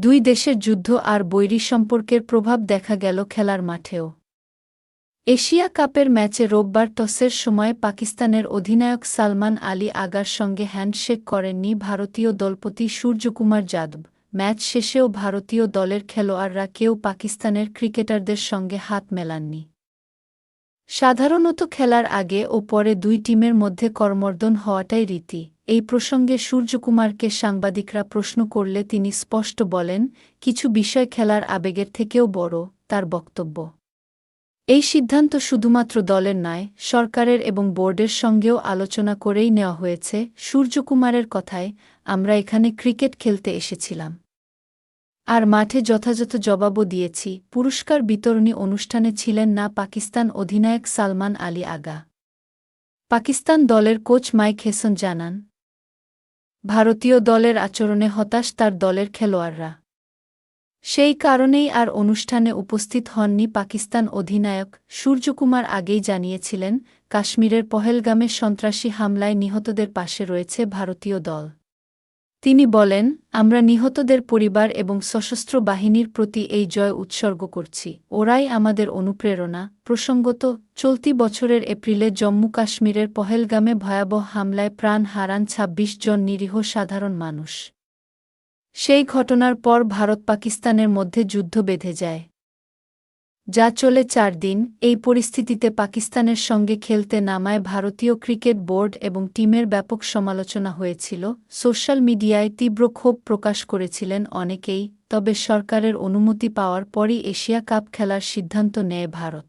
দুই দেশের যুদ্ধ আর বৈরী সম্পর্কের প্রভাব দেখা গেল খেলার মাঠেও। এশিয়া কাপের ম্যাচে রোববার টসের সময় পাকিস্তানের অধিনায়ক সালমান আলী আগার সঙ্গে হ্যান্ডশেক করেননি ভারতীয় দলপতি সূর্যকুমার যাদব। ম্যাচ শেষেও ভারতীয় দলের খেলোয়াড়রা কেউ পাকিস্তানের ক্রিকেটারদের সঙ্গে হাত মেলাননি। সাধারণত খেলার আগে ও পরে দুই টিমের মধ্যে করমর্দন হওয়াটাই রীতি। এই প্রসঙ্গে সূর্যকুমারকে সাংবাদিকরা প্রশ্ন করলে তিনি স্পষ্ট বলেন, কিছু বিষয় খেলার আবেগের থেকেও বড় তার বক্তব্য। এই সিদ্ধান্ত শুধুমাত্র দলের নয়, সরকারের এবং বোর্ডের সঙ্গেও আলোচনা করেই নেওয়া হয়েছে। সূর্যকুমারের কথায়, আমরা এখানে ক্রিকেট খেলতে এসেছিলাম। আর মাঠে যথাযথ জবাবও দিয়েছি। পুরস্কার বিতরণী অনুষ্ঠানে ছিলেন না পাকিস্তান অধিনায়ক সালমান আলী আগা। পাকিস্তান দলের কোচ মাইক হেসন জানান ভারতীয় দলের আচরণে হতাশ তার দলের খেলোয়াড়রা। সেই কারণেই আর অনুষ্ঠানে উপস্থিত হননি পাকিস্তান অধিনায়ক সূর্যকুমার আগেই জানিয়েছিলেন, কাশ্মীরের পহেলগামে সন্ত্রাসী হামলায় নিহতদের পাশে রয়েছে ভারতীয় দল। তিনি বলেন, আমরা নিহতদের পরিবার এবং সশস্ত্র বাহিনীর প্রতি এই জয় উৎসর্গ করছি। ওরাই আমাদের অনুপ্রেরণা। প্রসঙ্গত, চলতি বছরের এপ্রিলে জম্মু কাশ্মীরের পহেলগামে ভয়াবহ হামলায় প্রাণ হারান ২৬ জন নিরীহ সাধারণ মানুষ। সেই ঘটনার পর ভারত পাকিস্তানের মধ্যে যুদ্ধ বেঁধে যায়। যা চলে চার দিন, এই পরিস্থিতিতে পাকিস্তানের সঙ্গে খেলতে নামায় ভারতীয় ক্রিকেট বোর্ড এবং টিমের ব্যাপক সমালোচনা হয়েছিল। সোশ্যাল মিডিয়ায় তীব্র ক্ষোভ প্রকাশ করেছিলেন অনেকেই, তবে সরকারের অনুমতি পাওয়ার পরই এশিয়া কাপ খেলার সিদ্ধান্ত নেয় ভারত।